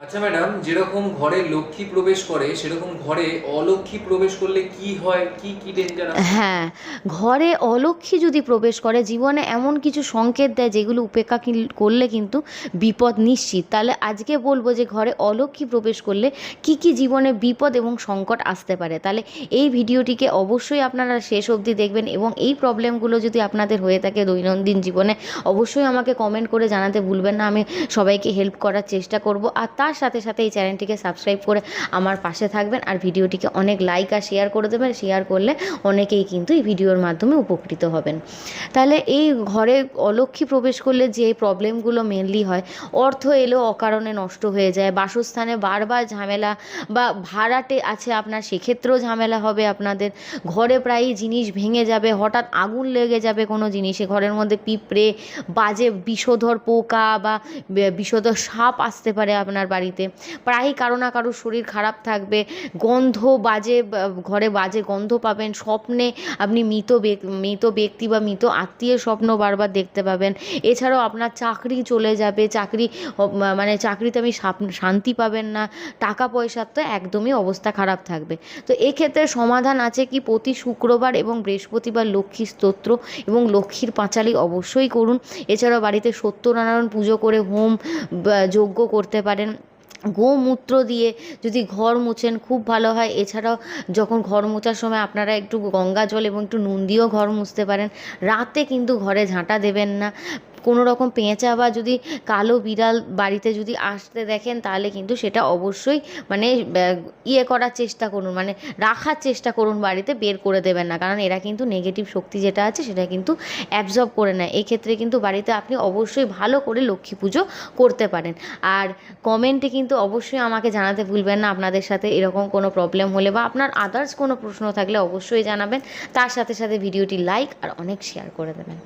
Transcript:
আচ্ছা ম্যাডাম, যেরকম ঘরে লক্ষ্মী প্রবেশ করে, সেরকম ঘরে অলক্ষ্মী প্রবেশ করলে কি হয়? কি কি ডেঞ্জার হ্যাঁ ঘরে অলক্ষ্মী যদি প্রবেশ করে, জীবনে এমন কিছু সংকেত দেয়, যেগুলো উপেক্ষা করলে কিন্তু বিপদ নিশ্চিত। তাহলে আজকে বলব যে ঘরে অলক্ষ্মী প্রবেশ করলে কি কি জীবনে বিপদ এবং সংকট আসতে পারে? তাহলে এই ভিডিওটিকে অবশ্যই আপনারা শেষ অবধি দেখবেন এবং এই প্রবলেমগুলো যদি আপনাদের হয়ে থাকে দৈনন্দিন জীবনে, অবশ্যই আমাকে কমেন্ট করে জানাতে ভুলবেন না। আমি সবাইকে হেল্প করার চেষ্টা করব। আর তার সাথে সাথে এই চ্যানেলটিকে সাবস্ক্রাইব করে আমার পাশে থাকবেন আর ভিডিওটিকে অনেক লাইক আর শেয়ার করে দেবেন। শেয়ার করলে অনেকেই কিন্তু এই ভিডিওর মাধ্যমে উপকৃত হবেন। তাহলে এই ঘরে অলক্ষ্মী প্রবেশ করলে যে প্রবলেমগুলো মেনলি হয়, অর্থ এলেও অকারণে নষ্ট হয়ে যায়, বাসস্থানে বারবার ঝামেলা বা ভাড়াটে আছে আপনার, সেক্ষেত্রেও ঝামেলা হবে আপনাদের। ঘরে প্রায়ই জিনিস ভেঙে যাবে, হঠাৎ আগুন লেগে যাবে কোনো জিনিসে, ঘরের মধ্যে পিঁপড়ে, বাজে বিষধর পোকা বা, বিষধর সাপ আসতে পারে আপনার বাড়িতে। প্রায়ই কারও না কারও শরীর খারাপ থাকবে। গন্ধ বাজে, ঘরে বাজে গন্ধ পাবেন, স্বপ্নে আপনি মৃত মৃত ব্যক্তি বা মৃত আত্মীয় স্বপ্ন বারবার দেখতে পাবেন। এছাড়াও আপনার চাকরি চলে যাবে, চাকরি মানে চাকরিতে আমি শান্তি পাবেন না টাকা পয়সার তো একদমই অবস্থা খারাপ থাকবে। তো এক্ষেত্রে সমাধান আছে কি? প্রতি শুক্রবার এবং বৃহস্পতিবার লক্ষ্মী স্তোত্র এবং লক্ষ্মীর পাঁচালি অবশ্যই করুন। এছাড়াও বাড়িতে সত্যনারায়ণ পুজো করে হোম যজ্ঞ করতে পারেন। গোমূত্র দিয়ে যদি ঘর মুছেন খুব ভালো হয়। এছাড়াও যখন ঘর মোছার সময় আপনারা একটু গঙ্গা জল এবং একটু নুন দিয়েও ঘর মুছতে পারেন, রাতে কিন্তু ঘরে ঝাঁটা দেবেন না। কোনো রকম পেঁচা বা যদি কালো বিড়াল বাড়িতে যদি আসতে দেখেন, তাহলে কিন্তু সেটা অবশ্যই মানে ইয়ে করার চেষ্টা করুন মানে রাখার চেষ্টা করুন বাড়িতে, বের করে দেবেন না। কারণ এরা কিন্তু নেগেটিভ শক্তি যেটা আছে, সেটা কিন্তু অ্যাবজর্ব করে নেয়। এক্ষেত্রে কিন্তু বাড়িতে আপনি অবশ্যই ভালো করে লক্ষ্মী পুজো করতে পারেন। আর কমেন্টে কিন্তু অবশ্যই আমাকে জানাতে ভুলবেন না। আপনাদের সাথে এরকম কোনো প্রবলেম হলে বা আপনার আদার্স কোনো প্রশ্ন থাকলে অবশ্যই জানাবেন। তার সাথে সাথে ভিডিওটি লাইক আর অনেক শেয়ার করে দেবেন।